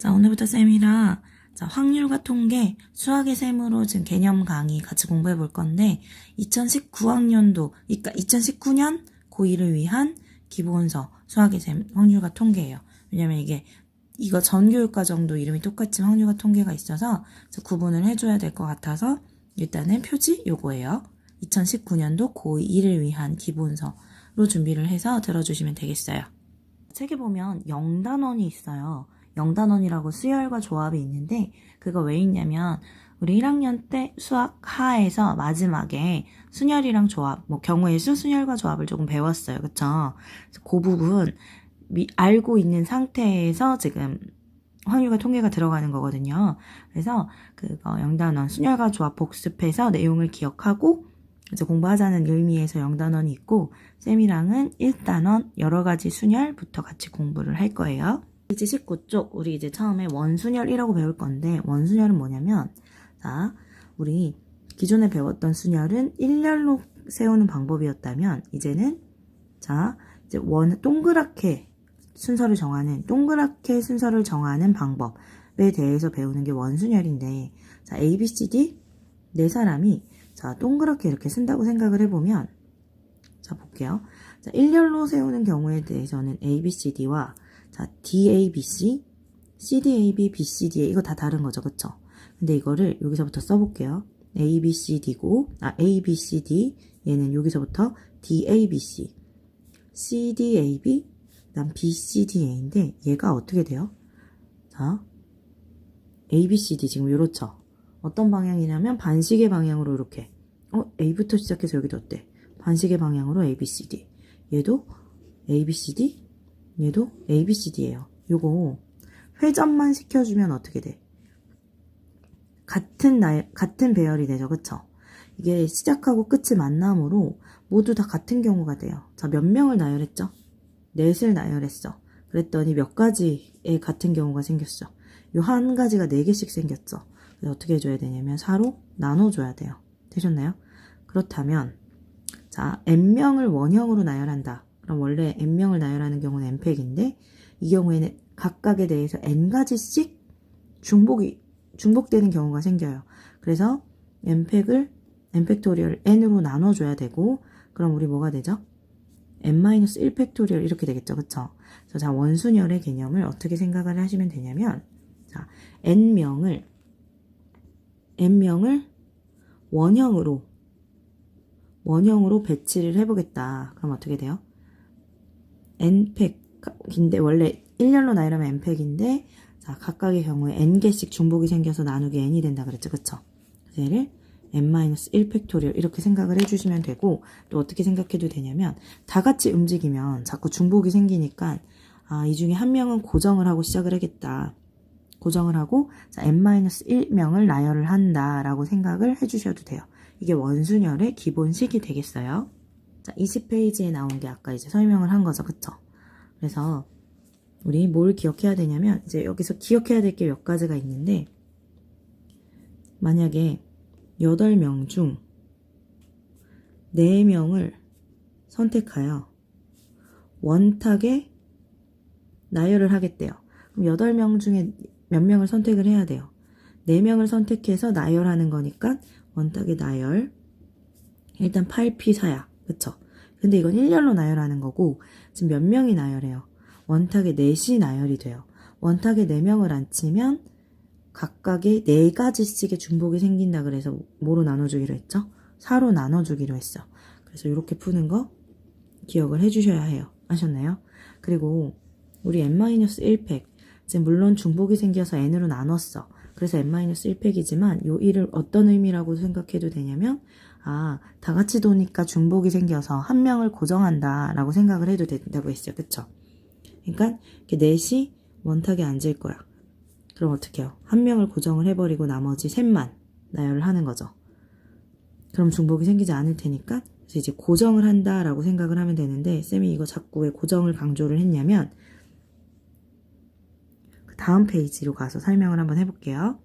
자, 오늘부터 쌤이랑 자, 확률과 통계, 수학의 셈으로 지금 개념 강의 같이 공부해 볼 건데 2019학년도, 그러니까 2019년 고1을 위한 기본서 수학의 셈 확률과 통계예요. 왜냐면 이게 이거 전교육과정도 이름이 똑같지만 확률과 통계가 있어서 구분을 해줘야 될 것 같아서 일단은 표지 요거예요. 2019년도 고1을 위한 기본서로 준비를 해서 들어주시면 되겠어요. 책에 보면 영단원이 있어요. 영단원이라고 수열과 조합이 있는데 그거 왜 있냐면 우리 1학년 때 수학 하에서 마지막에 순열이랑 조합, 뭐 경우의 수, 순열과 조합을 조금 배웠어요. 그쵸? 그 부분 미- 알고 있는 상태에서 지금 확률과 통계가 들어가는 거거든요. 그래서 그거 영단원, 순열과 조합 복습해서 내용을 기억하고 이제 공부하자는 의미에서 영단원이 있고 쌤이랑은 1단원 여러 가지 순열부터 같이 공부를 할 거예요. 이제 19쪽 우리 이제 처음에 원순열이라고 배울 건데 원순열은 뭐냐면 자 우리 기존에 배웠던 순열은 일렬로 세우는 방법이었다면 이제는 자 이제 원 동그랗게 순서를 정하는 동그랗게 순서를 정하는 방법에 대해서 배우는 게 원순열인데 자 A, B, C, D 네 사람이 자 동그랗게 이렇게 쓴다고 생각을 해보면 자 볼게요. 자 일렬로 세우는 경우에 대해서는 A, B, C, D와 자 D, A, B, C, C, D, A, B, B, C, D 이거 다 다른 거죠, 그쵸? 근데 이거를 여기서부터 써볼게요. A, B, C, D고 아 A, B, C, D 얘는 여기서부터 D, A, B, C, C, D, A, B 그다음 B, C, D, A인데 얘가 어떻게 돼요? 자 A, B, C, D 지금 이렇죠? 어떤 방향이냐면 반시계 방향으로 이렇게 어 A부터 시작해서 여기도 어때? 반시계 방향으로 A, B, C, D 얘도 A, B, C, D 얘도 A, B, C, D예요. 요거 회전만 시켜주면 어떻게 돼? 같은 나 같은 배열이 되죠, 그쵸? 이게 시작하고 끝이 만남으로 모두 다 같은 경우가 돼요. 자, 몇 명을 나열했죠? 넷을 나열했어. 그랬더니 몇 가지의 같은 경우가 생겼어. 요한 가지가 네 개씩 생겼죠. 그래서 어떻게 해줘야 되냐면 4로 나눠줘야 돼요. 되셨나요? 그렇다면 자, n명을 원형으로 나열한다. 그럼 원래 n명을 나열하는 경우는 n팩인데 이 경우에는 각각에 대해서 n가지씩 중복이 중복되는 경우가 생겨요. 그래서 n팩을 n팩토리얼 n으로 나눠 줘야 되고 그럼 우리 뭐가 되죠? n-1 팩토리얼 이렇게 되겠죠. 그쵸? 자, 원순열의 개념을 어떻게 생각을 하시면 되냐면 자, n명을 n명을 원형으로 원형으로 배치를 해보겠다. 그럼 어떻게 돼요? N팩인데 원래 1년로 나열하면 n팩인데 자 각각의 경우에 n개씩 중복이 생겨서 나누기 n이 된다 그랬죠. 그쵸? 얘를 n-1 팩토리얼 이렇게 생각을 해주시면 되고 또 어떻게 생각해도 되냐면 다 같이 움직이면 자꾸 중복이 생기니까 아, 이 중에 한 명은 고정을 하고 시작을 하겠다. 고정을 하고 자, n-1명을 나열을 한다라고 생각을 해주셔도 돼요. 이게 원순열의 기본식이 되겠어요. 자, 20페이지에 나온 게 아까 이제 설명을 한 거죠. 그쵸? 그래서 우리 뭘 기억해야 되냐면 이제 여기서 기억해야 될 게 몇 가지가 있는데 만약에 8명 중 4명을 선택하여 원탁에 나열을 하겠대요. 그럼 8명 중에 몇 명을 선택을 해야 돼요. 4명을 선택해서 나열하는 거니까 원탁에 나열. 일단 8P4야. 그쵸? 근데 이건 1열로 나열하는 거고 지금 몇 명이 나열해요? 원탁에 4시 나열이 돼요. 원탁에 4명을 안 치면 각각의 4가지씩의 중복이 생긴다 그래서 뭐로 나눠주기로 했죠? 4로 나눠주기로 했어. 그래서 이렇게 푸는 거 기억을 해주셔야 해요. 아셨나요? 그리고 우리 n-1팩 지금 물론 중복이 생겨서 n으로 나눴어. 그래서 n-1팩이지만 요 1을 어떤 의미라고 생각해도 되냐면 아, 다 같이 도니까 중복이 생겨서 한 명을 고정한다 라고 생각을 해도 된다고 했어요. 그쵸? 그러니까 이렇게 넷이 원탁에 앉을 거야. 그럼 어떻게 해요? 한 명을 고정을 해버리고 나머지 셋만 나열을 하는 거죠. 그럼 중복이 생기지 않을 테니까 그래서 이제 고정을 한다라고 생각을 하면 되는데 쌤이 이거 자꾸 왜 고정을 강조를 했냐면 그 다음 페이지로 가서 설명을 한번 해볼게요.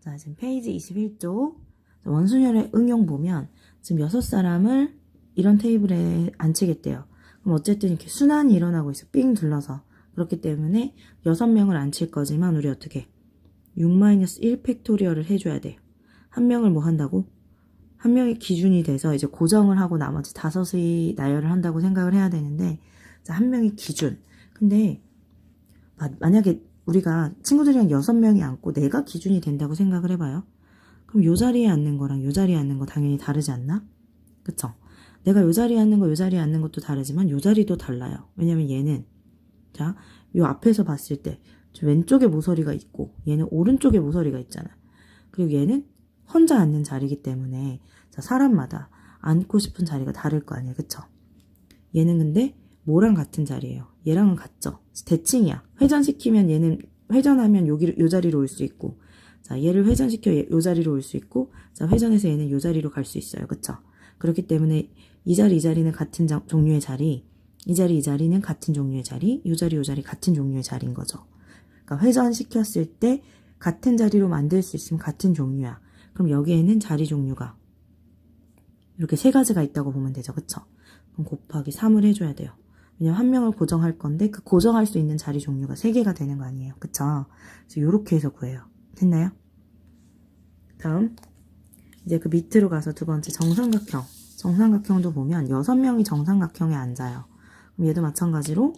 자, 지금 페이지 21쪽 원순열의 응용 보면 지금 여섯 사람을 이런 테이블에 앉히겠대요. 그럼 어쨌든 이렇게 순환이 일어나고 있어. 삥 둘러서. 그렇기 때문에 6명을 안칠 거지만 우리 어떻게 6-1 팩토리얼을 해줘야 돼요. 한 명을 뭐 한다고? 한 명이 기준이 돼서 이제 고정을 하고 나머지 다섯의 나열을 한다고 생각을 해야 되는데 자, 한 명이 기준. 근데 마- 만약에 우리가 친구들이랑 여섯 명이 앉고 내가 기준이 된다고 생각을 해봐요. 그럼 요 자리에 앉는 거랑 요 자리에 앉는 거 당연히 다르지 않나? 그쵸? 내가 요 자리에 앉는 거, 요 자리에 앉는 것도 다르지만 요 자리도 달라요. 왜냐면 얘는 자, 요 앞에서 봤을 때저 왼쪽에 모서리가 있고 얘는 오른쪽에 모서리가 있잖아. 그리고 얘는 혼자 앉는 자리이기 때문에 자, 사람마다 앉고 싶은 자리가 다를 거 아니에요. 그쵸? 얘는 근데 뭐랑 같은 자리예요. 얘랑은 같죠. 대칭이야. 회전시키면 얘는 회전하면 여기 요 자리로 올 수 있고 자, 얘를 회전시켜 얘- 요 자리로 올 수 있고 자, 회전해서 얘는 요 자리로 갈 수 있어요. 그쵸? 그렇기 때문에 이 자리 이 자리는 같은 자- 종류의 자리 이 자리 이 자리는 같은 종류의 자리 요 자리 요 자리 같은 종류의 자리인 거죠. 그러니까 회전시켰을 때 같은 자리로 만들 수 있으면 같은 종류야. 그럼 여기에는 자리 종류가 이렇게 세 가지가 있다고 보면 되죠. 그쵸? 그럼 곱하기 3을 해줘야 돼요. 왜냐면 한 명을 고정할 건데 그 고정할 수 있는 자리 종류가 세 개가 되는 거 아니에요. 그쵸? 그래서 이렇게 해서 구해요. 됐나요? 다음 이제 그 밑으로 가서 두 번째 정삼각형. 정삼각형도 보면 여섯 명이 정삼각형에 앉아요. 그럼 얘도 마찬가지로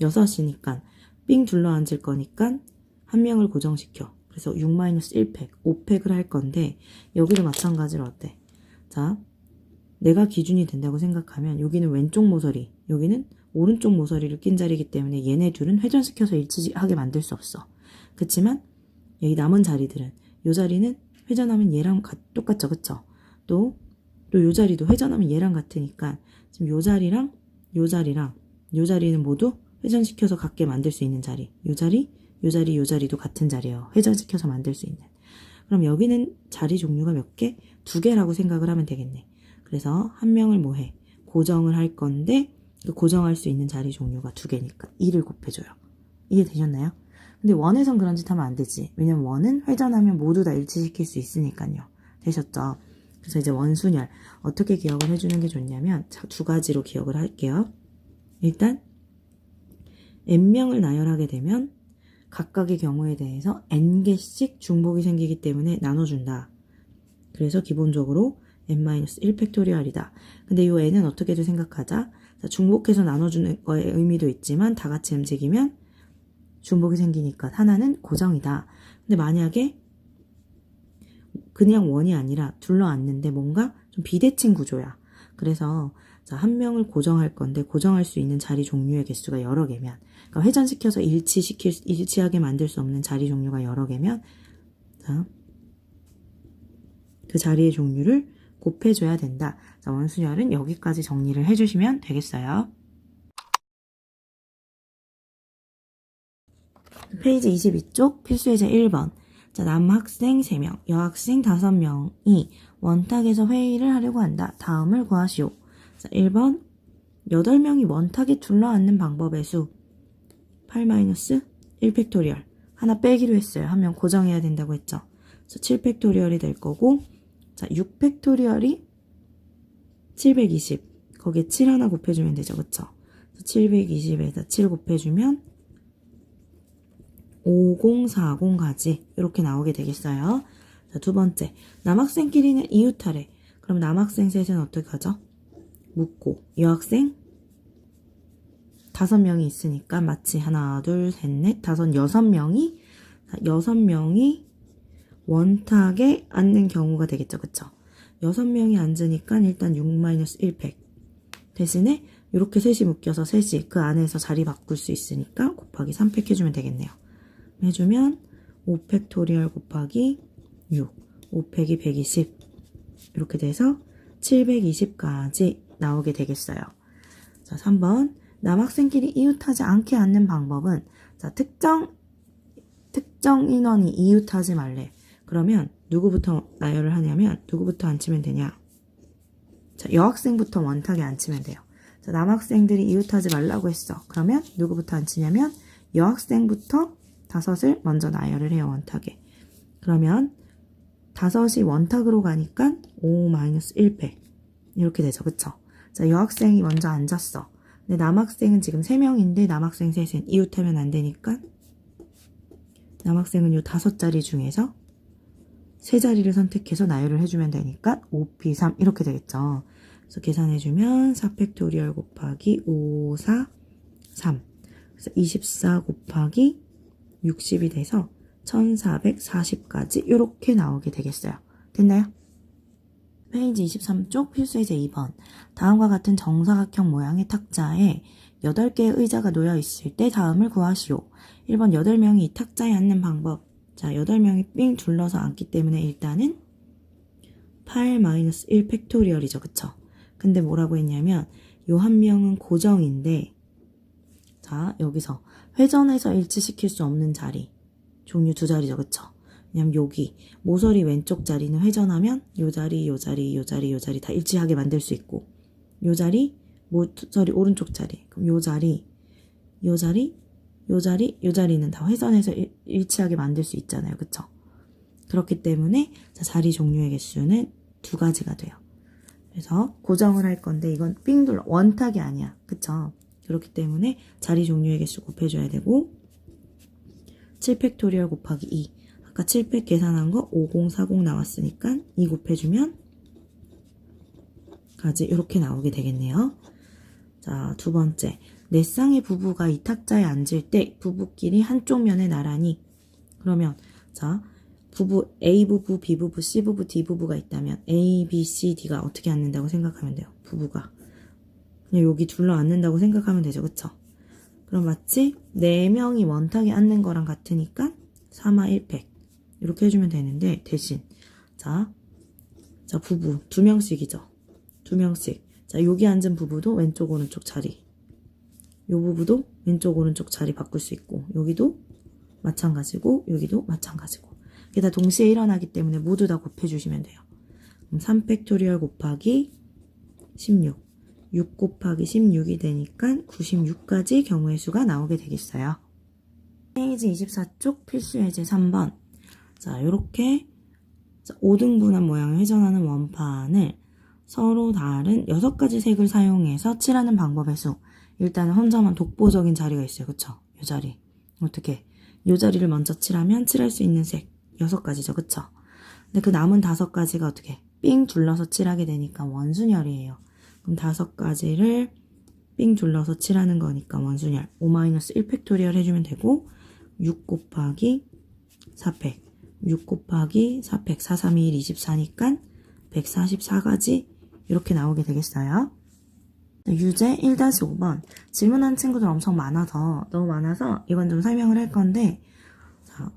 여섯이니까 삥 둘러 앉을 거니까 한 명을 고정시켜. 그래서 6-1팩, 5팩을 할 건데 여기도 마찬가지로 어때? 자, 내가 기준이 된다고 생각하면 여기는 왼쪽 모서리, 여기는 오른쪽 모서리를 낀 자리이기 때문에 얘네 둘은 회전시켜서 일치하게 만들 수 없어. 그치만 여기 남은 자리들은 요 자리는 회전하면 얘랑 같- 똑같죠, 그쵸? 또, 또요 자리도 회전하면 얘랑 같으니까 지금 요 자리랑 요 자리랑 요 자리는 모두 회전시켜서 같게 만들 수 있는 자리. 요 자리, 요 자리, 요 자리도 같은 자리예요. 회전시켜서 만들 수 있는. 그럼 여기는 자리 종류가 몇 개? 두 개라고 생각을 하면 되겠네. 그래서 한 명을 뭐 해? 고정을 할 건데 그 고정할 수 있는 자리 종류가 두 개니까 2를 곱해줘요. 이해되셨나요? 근데 원에선 그런 짓 하면 안 되지. 왜냐면 원은 회전하면 모두 다 일치시킬 수 있으니까요. 되셨죠? 그래서 이제 원순열 어떻게 기억을 해주는 게 좋냐면 자, 두 가지로 기억을 할게요. 일단 n명을 나열하게 되면 각각의 경우에 대해서 n개씩 중복이 생기기 때문에 나눠준다. 그래서 기본적으로 n-1 팩토리얼이다. 근데 이 n은 어떻게도 생각하자. 자, 중복해서 나눠주는 거에 의미도 있지만 다 같이 움직이면 중복이 생기니까 하나는 고정이다. 근데 만약에 그냥 원이 아니라 둘러앉는데 뭔가 좀 비대칭 구조야. 그래서 자, 한 명을 고정할 건데 고정할 수 있는 자리 종류의 개수가 여러 개면 그러니까 회전시켜서 일치시킬 일치하게 만들 수 없는 자리 종류가 여러 개면 자, 그 자리의 종류를 곱해줘야 된다. 자, 원순열은 여기까지 정리를 해주시면 되겠어요. 페이지 22쪽 필수예제 1번. 자, 남학생 3명, 여학생 5명이 원탁에서 회의를 하려고 한다. 다음을 구하시오. 자, 1번. 8명이 원탁에 둘러앉는 방법의 수. 8-1 팩토리얼. 하나 빼기로 했어요. 한 명 고정해야 된다고 했죠. 그래서 7 팩토리얼이 될 거고, 자, 6 팩토리얼이 720. 거기에 7 하나 곱해주면 되죠. 그쵸? 720에다 7 곱해주면 5040까지 이렇게 나오게 되겠어요. 자, 두 번째. 남학생끼리는 이웃하래. 그럼 남학생 셋은 어떻게 하죠? 묻고 여학생 다섯 명이 있으니까 마치 하나, 둘, 셋, 넷, 다섯, 여섯 명이 자, 여섯 명이 원탁에 앉는 경우가 되겠죠. 그쵸? 여섯 명이 앉으니까 일단 6-1팩 대신에 이렇게 셋이 묶여서 셋이 그 안에서 자리 바꿀 수 있으니까 곱하기 3팩 해주면 되겠네요. 해주면 5팩토리얼 곱하기 6, 5팩이 120 이렇게 돼서 720까지 나오게 되겠어요. 자, 3번 남학생끼리 이웃하지 않게 앉는 방법은 자, 특정 특정 인원이 이웃하지 말래. 그러면 누구부터 나열을 하냐면 누구부터 앉히면 되냐? 자, 여학생부터 원탁에 앉히면 돼요. 자, 남학생들이 이웃하지 말라고 했어. 그러면 누구부터 앉히냐면 여학생부터 다섯을 먼저 나열을 해요, 원탁에. 그러면 다섯이 원탁으로 가니까 5-1팩. 이렇게 되죠, 그쵸? 자, 여학생이 먼저 앉았어. 근데 남학생은 지금 3명인데 남학생 셋은 이웃하면 안 되니까 남학생은 요 다섯 자리 중에서 세 자리를 선택해서 나열을 해주면 되니까 5p3 이렇게 되겠죠. 그래서 계산해주면 4팩토리얼 곱하기 5, 4, 3 그래서 24 곱하기 60이 돼서 1440까지 이렇게 나오게 되겠어요. 됐나요? 페이지 23쪽 필수 예제 2번. 다음과 같은 정사각형 모양의 탁자에 8개의 의자가 놓여 있을 때 다음을 구하시오. 1번 8명이 이 탁자에 앉는 방법. 자, 8명이 삥 둘러서 앉기 때문에 일단은 8-1 팩토리얼이죠. 그쵸? 근데 뭐라고 했냐면 요 한 명은 고정인데 자, 여기서 회전해서 일치시킬 수 없는 자리. 종류 두 자리죠. 그쵸? 왜냐면 여기 모서리 왼쪽 자리는 회전하면 요 자리, 요 자리, 요 자리, 요 자리 다 일치하게 만들 수 있고 요 자리, 모서리 오른쪽 자리. 그럼 요 자리, 요 자리, 요 자리, 요 자리는 다 회전해서 일, 일치하게 만들 수 있잖아요. 그쵸? 그렇기 때문에 자, 자리 종류의 개수는 두 가지가 돼요. 그래서 고정을 할 건데 이건 삥 둘러 원탁이 아니야. 그쵸? 그렇기 때문에 자리 종류의 개수 곱해줘야 되고 7 팩토리얼 곱하기 2 아까 7팩 계산한 거 5040 나왔으니까 2 곱해주면 까지 이렇게 나오게 되겠네요. 자, 두 번째. 네 쌍의 부부가 이 탁자에 앉을 때 부부끼리 한쪽 면에 나란히 그러면 자, 부부 A 부부, B 부부, C 부부, D 부부가 있다면 A, B, C, D가 어떻게 앉는다고 생각하면 돼요. 부부가 그냥 여기 둘러 앉는다고 생각하면 되죠. 그쵸? 그럼 마치 4명이 원탁에 앉는 거랑 같으니까 3화 1팩 이렇게 해주면 되는데 대신 자, 자 부부 두 명씩이죠. 두 명씩. 자 여기 앉은 부부도 왼쪽 오른쪽 자리. 요 부부도 왼쪽 오른쪽 자리 바꿀 수 있고 여기도 마찬가지고 여기도 마찬가지고 이게 다 동시에 일어나기 때문에 모두 다 곱해주시면 돼요. 그럼 3팩토리얼 곱하기 16 6 곱하기 16이 되니까 96까지 경우의 수가 나오게 되겠어요. 페이지 24쪽 필수 예제 3번. 자, 요렇게 5등분한 모양을 회전하는 원판을 서로 다른 6가지 색을 사용해서 칠하는 방법의 수. 일단은 혼자만 독보적인 자리가 있어요. 그쵸? 요 자리. 어떻게? 요 자리를 먼저 칠하면 칠할 수 있는 색 6가지죠. 그쵸? 근데 그 남은 5가지가 어떻게? 삥 둘러서 칠하게 되니까 원순열이에요. 그럼 다섯 가지를 삥 둘러서 칠하는 거니까 원순열. 5-1 팩토리얼 해주면 되고 6 곱하기 4팩. 6 곱하기 4팩. 4, 3, 2, 1, 24니까 144가지 이렇게 나오게 되겠어요. 유제 1-5번. 질문한 친구들 엄청 많아서 너무 많아서 이건 좀 설명을 할 건데 자,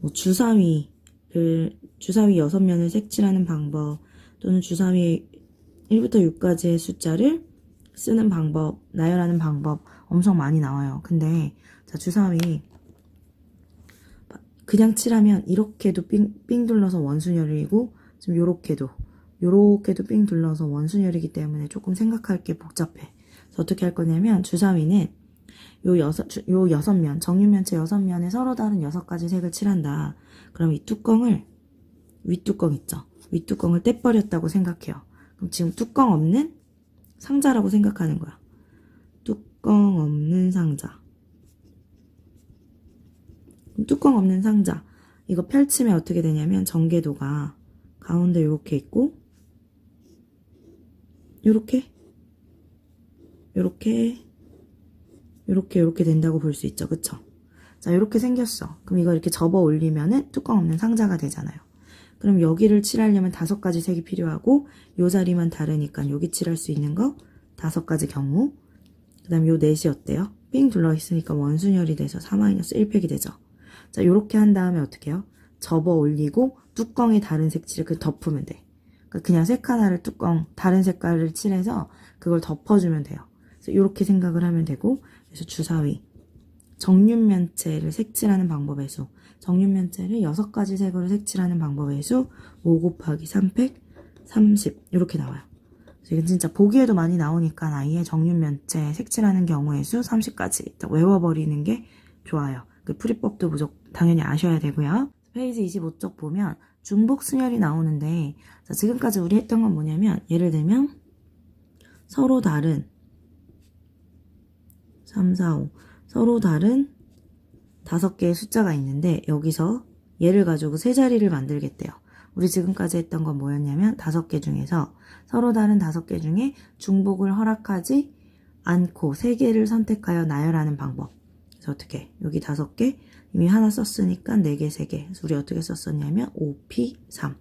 뭐 주사위를 주사위 6면을 색칠하는 방법 또는 주사위 1부터 6까지의 숫자를 쓰는 방법, 나열하는 방법 엄청 많이 나와요. 근데 자 주사위 그냥 칠하면 이렇게도 삥, 삥 둘러서 원순열이고 지금 요렇게도 요렇게도 삥 둘러서 원순열이기 때문에 조금 생각할 게 복잡해. 그래서 어떻게 할 거냐면 주사위는 요 여섯 주- 요 여섯 면 정육면체 여섯 면에 서로 다른 여섯 가지 색을 칠한다. 그럼 이 뚜껑을 윗뚜껑 있죠. 윗뚜껑을 떼버렸다고 생각해요. 지금 뚜껑 없는 상자라고 생각하는 거야. 뚜껑 없는 상자. 뚜껑 없는 상자. 이거 펼치면 어떻게 되냐면 전개도가 가운데 이렇게 있고 요렇게 요렇게 요렇게 요렇게 된다고 볼 수 있죠. 그쵸? 자, 요렇게 생겼어. 그럼 이거 이렇게 접어 올리면은 뚜껑 없는 상자가 되잖아요. 그럼 여기를 칠하려면 다섯 가지 색이 필요하고 요 자리만 다르니까 여기 칠할 수 있는 거 다섯 가지 경우 그 다음 요 넷이 어때요? 삥 둘러 있으니까 원순열이 돼서 4-1팩이 되죠. 자 요렇게 한 다음에 어떻게 해요? 접어 올리고 뚜껑에 다른 색칠을 그 덮으면 돼. 그러니까 그냥 색 하나를 뚜껑 다른 색깔을 칠해서 그걸 덮어주면 돼요. 그래서 요렇게 생각을 하면 되고 그래서 주사위 정육면체를 색칠하는 방법의 수 정육면체를 6가지 색으로 색칠하는 방법의 수 5 곱하기 3팩 30 이렇게 나와요. 이건 진짜 보기에도 많이 나오니까 아예 정육면체 색칠하는 경우의 수 30까지 딱 외워버리는 게 좋아요. 그 풀이법도 무조건 당연히 아셔야 되고요. 페이지 25쪽 보면 중복 순열이 나오는데 자, 지금까지 우리 했던 건 뭐냐면 예를 들면 서로 다른 3, 4, 5. 서로 다른 다섯 개의 숫자가 있는데 여기서 얘를 가지고 세 자리를 만들겠대요. 우리 지금까지 했던 건 뭐였냐면 다섯 개 중에서 서로 다른 다섯 개 중에 중복을 허락하지 않고 세 개를 선택하여 나열하는 방법. 그래서 어떻게? 여기 다섯 개 이미 하나 썼으니까 네 개, 세 개. 그래서 우리 어떻게 썼었냐면 5P 3.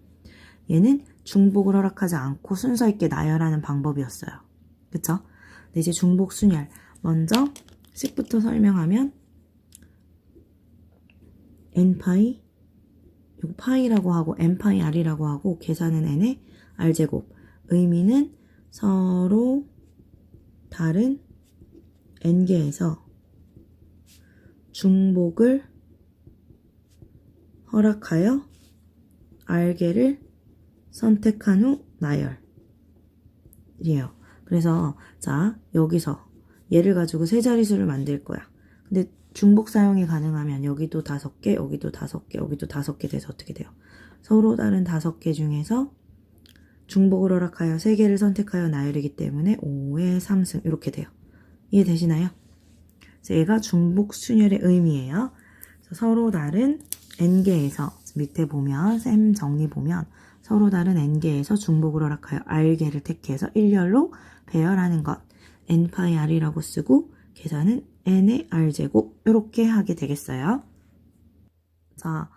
얘는 중복을 허락하지 않고 순서 있게 나열하는 방법이었어요. 그쵸? 근데 이제 중복 순열. 먼저 식부터 설명하면 n파이 요 파이라고 하고 n파이 r이라고 하고 계산은 n의 r제곱 의미는 서로 다른 n개에서 중복을 허락하여 r개를 선택한 후 나열 이에요. 그래서 자 여기서 얘를 가지고 세 자릿수를 만들 거야. 근데 중복 사용이 가능하면 여기도 다섯 개, 여기도 다섯 개, 여기도 다섯 개 돼서 어떻게 돼요? 서로 다른 다섯 개 중에서 중복을 허락하여 세 개를 선택하여 나열이기 때문에 5의 3승 이렇게 돼요. 이해되시나요? 얘가 중복 순열의 의미예요. 서로 다른 n개에서 밑에 보면 셈 정리 보면 서로 다른 n개에서 중복을 허락하여 r개를 택해서 일렬로 배열하는 것 n파이 r이라고 쓰고 계산은 n의 r제곱 이렇게 하게 되겠어요. 자,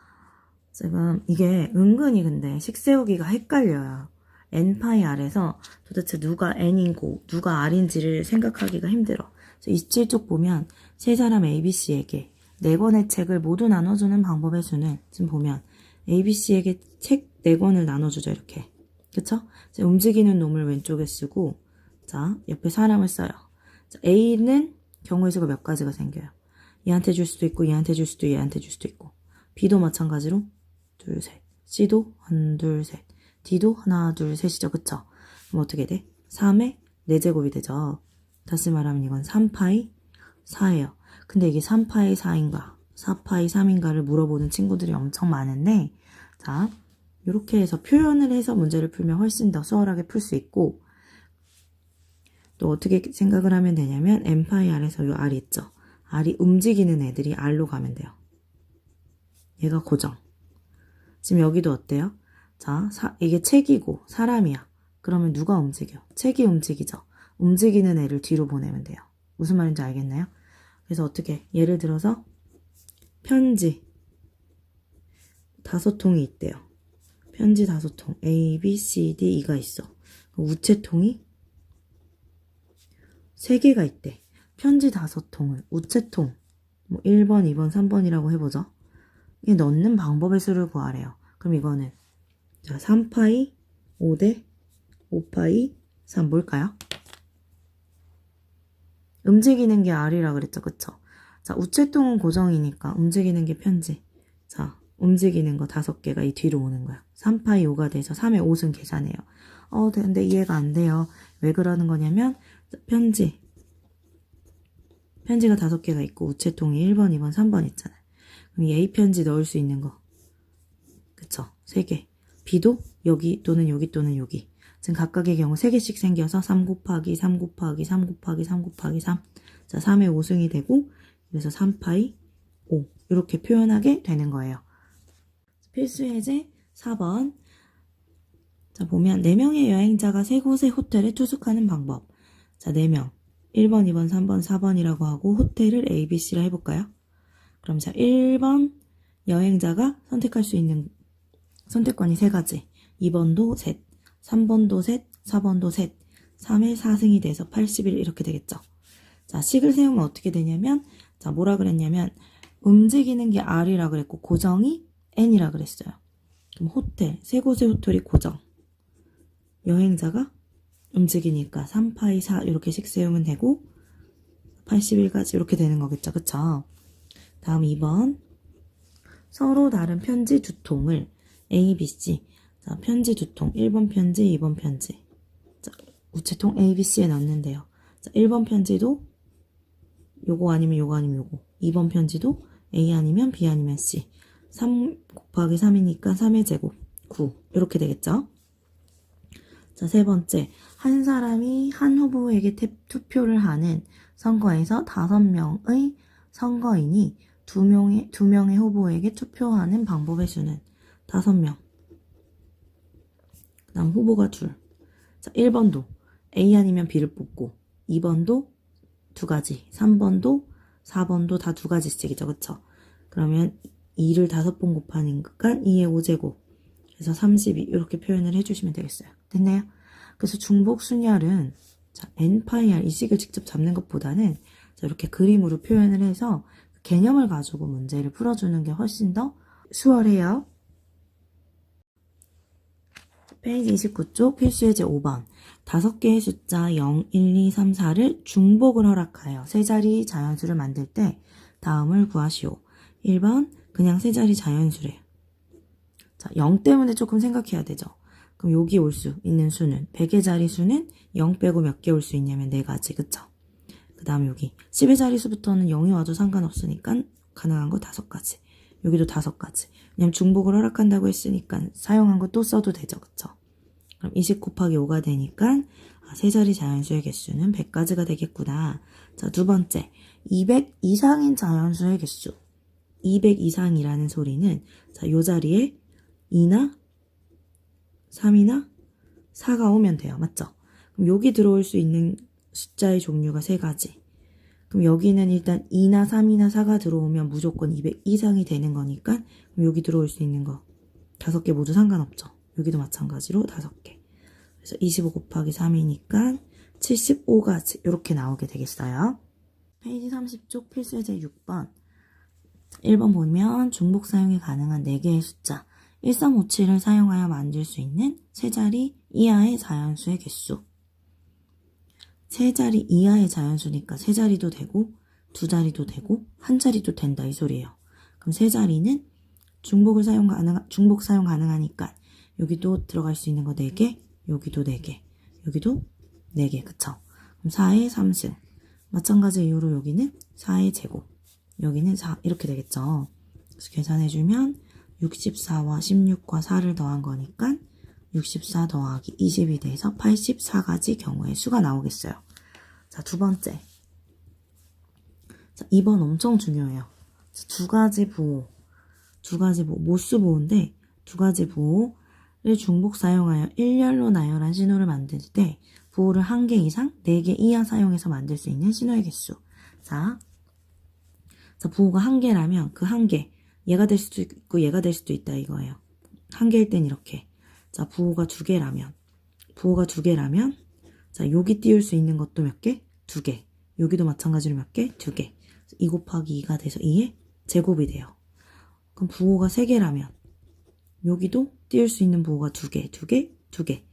지금 이게 은근히 근데 식 세우기가 헷갈려요. n파이 r에서 도대체 누가 n인고 누가 r인지를 생각하기가 힘들어. 그래서 27쪽 보면 세 사람 ABC에게 네 권의 책을 모두 나눠주는 방법의 수는 지금 보면 ABC에게 책 네 권을 나눠주죠 이렇게 그쵸? 움직이는 놈을 왼쪽에 쓰고 자 옆에 사람을 써요 자, A는 경우의 수가 몇 가지가 생겨요. 얘한테 줄 수도 있고 얘한테 줄 수도 얘한테 줄 수도 있고. B도 마찬가지로 둘 셋. C도 한 둘 셋. D도 하나 둘 셋이죠. 그쵸? 그럼 어떻게 돼? 3의 4제곱이 되죠. 다시 말하면 이건 3파이 4예요. 근데 이게 3파이 4인가 4파이 3인가를 물어보는 친구들이 엄청 많은데 자 이렇게 해서 표현을 해서 문제를 풀면 훨씬 더 수월하게 풀 수 있고 또 어떻게 생각을 하면 되냐면 n파이 r에서 요 r이 있죠 r이 움직이는 애들이 r로 가면 돼요 얘가 고정 지금 여기도 어때요? 자 사- 이게 책이고 사람이야 그러면 누가 움직여? 책이 움직이죠 움직이는 애를 뒤로 보내면 돼요 무슨 말인지 알겠나요? 그래서 어떻게 예를 들어서 편지 다섯 통이 있대요. 편지 다섯 통 A, B, C, D, E가 있어. 우체통이 세 개가 있대. 편지 다섯 통을 우체통 뭐 1번, 2번, 3번이라고 해보죠. 이 넣는 방법의 수를 구하래요. 그럼 이거는 자 3파이 5대 5파이 3 뭘까요? 움직이는 게 R이라 그랬죠. 그쵸? 자, 우체통은 고정이니까 움직이는 게 편지. 자, 움직이는 거 다섯 개가 이 뒤로 오는 거야. 3파이 5가 돼서 3의 5승 계산해요. 어, 근데 이해가 안 돼요. 왜 그러는 거냐면, 편지. 편지가 다섯 개가 있고, 우체통이 1번, 2번, 3번 있잖아요. 그럼 이 A 편지 넣을 수 있는 거. 그쵸? 세 개. B도 여기 또는 여기 또는 여기. 지금 각각의 경우 3개씩 생겨서 3 곱하기 3 곱하기 3 곱하기 3 곱하기 3. 자, 3의 5승이 되고, 그래서 3파이 5. 이렇게 표현하게 되는 거예요. 필수 해제 4번. 자, 보면 4명의 여행자가 세 곳의 호텔에 투숙하는 방법. 자, 4명. 1번, 2번, 3번, 4번이라고 하고 호텔을 A, B, C라 해볼까요? 그럼 자, 1번 여행자가 선택할 수 있는 선택권이 세 가지. 2번도 셋, 3번도 셋, 4번도 셋, 3의 4승이 돼서 81 이렇게 되겠죠. 자, 식을 세우면 어떻게 되냐면, 자, 뭐라 그랬냐면, 움직이는 게 R이라 그랬고, 고정이 N이라 그랬어요. 그럼 호텔, 세 곳의 호텔이 고정. 여행자가 움직이니까 3 파이 4 이렇게 식 세우면 되고, 81까지 이렇게 되는 거겠죠. 그쵸? 다음 2번. 서로 다른 편지 두 통을 A, B, C. 자, 편지 두 통. 1번 편지, 2번 편지. 자, 우체통 A, B, C에 넣는데요. 자, 1번 편지도 요거 아니면 요거 아니면 요거. 2번 편지도 A 아니면 B 아니면 C. 3 곱하기 3이니까 3의 제곱 9. 이렇게 되겠죠? 자, 세 번째. 한 사람이 한 후보에게 태- 투표를 하는 선거에서 다섯 명의 선거인이 두 명의, 두 명의 후보에게 투표하는 방법의 수는 다섯 명. 그 다음 후보가 둘. 자, 1번도 A 아니면 B를 뽑고, 2번도 두 가지, 3번도, 4번도 다 두 가지씩이죠. 그쵸? 그러면 2를 다섯 번 곱하니까 2의 5제곱. 그래서 32 이렇게 표현을 해주시면 되겠어요. 됐나요? 그래서 중복 순열은 자, n파이r 이 식을 직접 잡는 것보다는 자, 이렇게 그림으로 표현을 해서 개념을 가지고 문제를 풀어주는 게 훨씬 더 수월해요. 페이지 29쪽 필수예제 5번. 다섯 개의 숫자 0, 1, 2, 3, 4를 중복을 허락하여 세 자리 자연수를 만들 때 다음을 구하시오. 1번 그냥 세 자리 자연수래요. 자, 0 때문에 조금 생각해야 되죠. 그럼 여기 올 수 있는 수는 100의 자리 수는 0 빼고 몇 개 올 수 있냐면 4가지. 그쵸? 그 다음 여기 10의 자리 수부터는 0이 와도 상관없으니까 가능한 거 5가지. 여기도 5가지. 왜냐면 중복을 허락한다고 했으니까 사용한 거 또 써도 되죠. 그쵸? 그럼 20 곱하기 5가 되니까 아, 세 자리 자연수의 개수는 100가지가 되겠구나. 자, 두 번째. 200 이상인 자연수의 개수. 200 이상이라는 소리는 자, 요 자리에 2나 3이나 4가 오면 돼요. 맞죠? 그럼 여기 들어올 수 있는 숫자의 종류가 세 가지. 그럼 여기는 일단 2나 3이나 4가 들어오면 무조건 200 이상이 되는 거니까 그럼 여기 들어올 수 있는 거 다섯 개 모두 상관없죠. 여기도 마찬가지로 다섯 개. 그래서 25 곱하기 3이니까 75가지 이렇게 나오게 되겠어요. 페이지 30쪽 필수예제 6번 1번 보면 중복 사용이 가능한 4개의 숫자 1357을 사용하여 만들 수 있는 세 자리 이하의 자연수의 개수. 세 자리 이하의 자연수니까 세 자리도 되고 두 자리도 되고 한 자리도 된다 이 소리예요. 그럼 세 자리는 중복을 사용 가능 중복 사용 가능하니까 여기도 들어갈 수 있는 거 4개, 여기도 4개, 여기도 4개. 그쵸? 그럼 4의 3승. 마찬가지 이유로 여기는 4의 제곱. 여기는 4 이렇게 되겠죠. 그래서 계산해주면 64와 16과 4를 더한 거니까 64 더하기 20이 돼서 84가지 경우의 수가 나오겠어요. 자, 두 번째. 자, 2번 엄청 중요해요. 자, 두 가지 부호. 두 가지 부호. 모수 부호인데 두 가지 부호를 중복 사용하여 일렬로 나열한 신호를 만들 때 부호를 한 개 이상, 네 개 이하 사용해서 만들 수 있는 신호의 개수. 자, 자 부호가 한 개라면 그 한 개, 얘가 될 수도 있고 얘가 될 수도 있다 이거예요. 한 개일 땐 이렇게. 자, 부호가 두 개라면, 부호가 두 개라면, 자, 여기 띄울 수 있는 것도 몇 개? 두 개. 여기도 마찬가지로 몇 개? 두 개. 2 곱하기 2가 돼서 2의 제곱이 돼요. 그럼 부호가 세 개라면, 여기도 띄울 수 있는 부호가 두 개, 두 개, 두 개.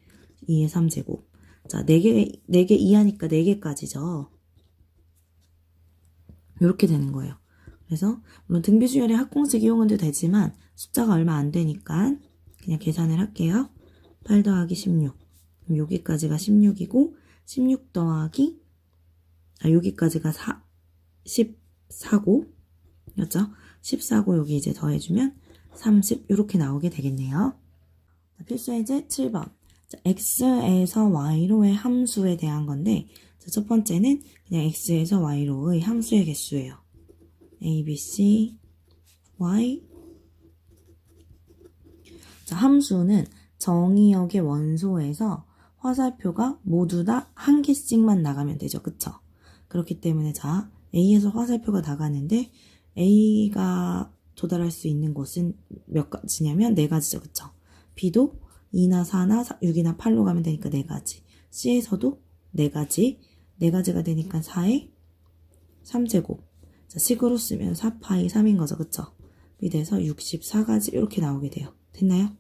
2의 3제곱. 자, 4개, 4개 이하니까 4개까지죠. 이렇게 되는 거예요. 그래서 물론 등비수열의 합공식 이용은 되지만 숫자가 얼마 안 되니까 그냥 계산을 할게요. 8 더하기 16. 그럼 여기까지가 16이고 16 더하기 아 여기까지가 4 14고 였죠? 14고 여기 이제 더해주면 30 이렇게 나오게 되겠네요. 자, 필수 예제 7번. 자, x에서 y로의 함수에 대한 건데 자, 첫 번째는 그냥 x에서 y로의 함수의 개수예요. A, b, c, y 자, 함수는 정의역의 원소에서 화살표가 모두 다 한 개씩만 나가면 되죠. 그쵸? 그렇기 때문에 자, A에서 화살표가 나가는데 A가 도달할 수 있는 곳은 몇 가지냐면 네 가지죠. 그쵸? B도 2나 4나 6이나 8로 가면 되니까 네 가지. C에서도 네 가지. 네 가지가 되니까 4의 3제곱. 자, 식으로 쓰면 4파이 3인 거죠. 그쵸? 이 돼서 64가지 이렇게 나오게 돼요. 됐나요?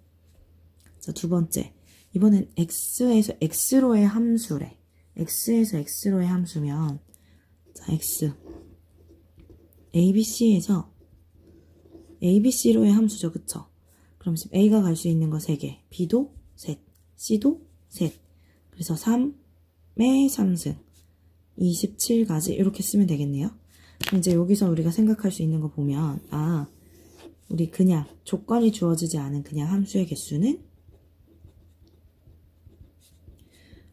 자, 두 번째. 이번엔 x에서 x로의 함수래. x에서 x로의 함수면 자, x abc에서 abc로의 함수죠. 그쵸? 그럼 지금 a가 갈 수 있는 거 3개, b도 셋, c도 셋. 그래서 3의 3승 27가지 이렇게 쓰면 되겠네요. 이제 여기서 우리가 생각할 수 있는 거 보면 아 우리 그냥 조건이 주어지지 않은 그냥 함수의 개수는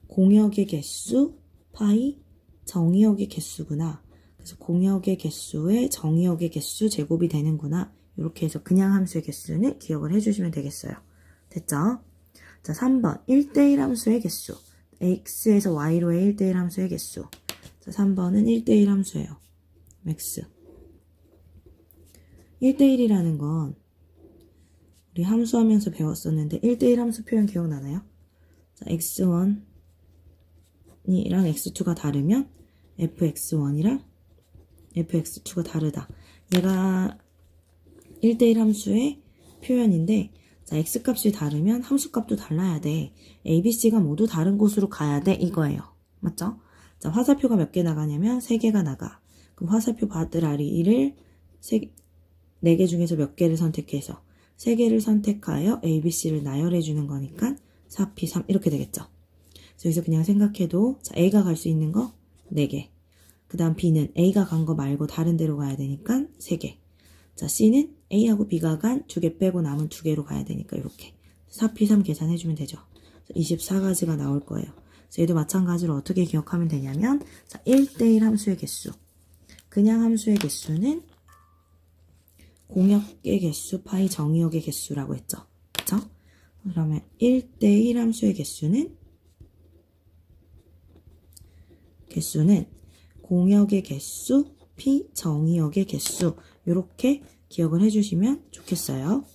공역의 개수 파이 정의역의 개수구나. 그래서 공역의 개수에 정의역의 개수 제곱이 되는구나. 이렇게 해서 그냥 함수의 개수는 기억을 해주시면 되겠어요. 됐죠? 자, 3번 1대1 함수의 개수 x에서 y로의 1대1 함수의 개수 자, 3번은 1대1 함수예요. X 1대1이라는 건 우리 함수하면서 배웠었는데 1대1 함수 표현 기억나나요? 자, x1이랑 x2가 다르면 fx1이랑 fx2가 다르다. 얘가 1대1 함수의 표현인데 자, x값이 다르면 함수값도 달라야 돼. a, b, c가 모두 다른 곳으로 가야 돼. 이거예요. 맞죠? 자, 화살표가 몇 개 나가냐면 3개가 나가. 그럼 화살표 받을 아리를 4개 중에서 몇 개를 선택해서 3개를 선택하여 a, b, c를 나열해 주는 거니까 4, p, 3 이렇게 되겠죠. 여기서 그냥 생각해도 자, a가 갈 수 있는 거 4개. 그 다음 b는 a가 간 거 말고 다른 데로 가야 되니까 3개. 자, C는 A하고 B가 간두개 빼고 남은 두 개로 가야 되니까 이렇게 4P3 계산해주면 되죠. 24가지가 나올 거예요. 그래서 얘도 마찬가지로 어떻게 기억하면 되냐면 자, 1대1 함수의 개수 그냥 함수의 개수는 공역의 개수 파이 정의역의 개수라고 했죠. 그쵸? 그러면 1대1 함수의 개수는 개수는 공역의 개수, 피 정의역의 개수 이렇게 기억을 해주시면 좋겠어요.